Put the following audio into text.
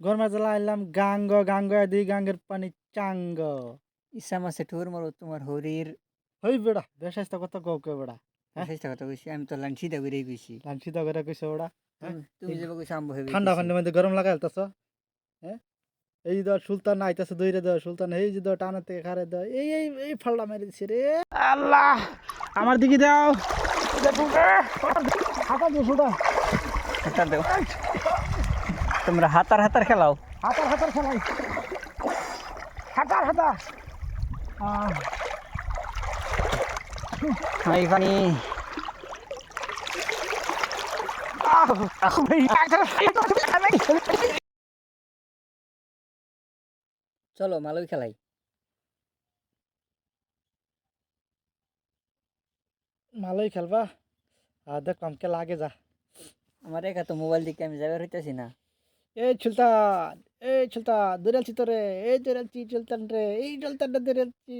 গরমের জ্বালা আইলাম গাঙ্গ গাঙ্গ দি গাঙ্গের পানি চাঙ্গ। ইচ্ছা মাসে ঠোর মারো তোমার হরির। হই বেড়া বেশাইস্তা কথা কও কে বেড়া হ্যাঁ? চেষ্টা কথা কইছি আমি তো লাঞ্চি দা করেই কইছি। লাঞ্চি তো করে কইছে বেড়া হ্যাঁ? তুমি- যে কইছো আম্ব হবে ঠান্ডা পানির মধ্যে গরম লাগাই আলতাছ হ্যাঁ? এই ধর সুলতান আইতাছে দইরে দেয় সুলতান এই যে ধর টানের থেকে খারে দেয় এই এই এই ফাল্লা মেরে দিছে রে। আল্লাহ আমার দিকে দাও। হাতা দিয়ে সুদা হাতা দাও তোমরা হাতার হাতার খেলাও। হাতার হাতার খেলাই। হাতার হাতার। আহ, এই পানি আহ, এই, চলো মালই খেলাই। ভালোই খেলবা? আর দেখলাম কে লাগে যা। আমার একা তো মোবাইল দিকে আমি যাবার হইতাছি না। এই সুলতান এই সুলতান দৌড়ালছি তোরে এই দৌড়ালছি সুলতান রে এই সুলতানটা দৌড়ালছি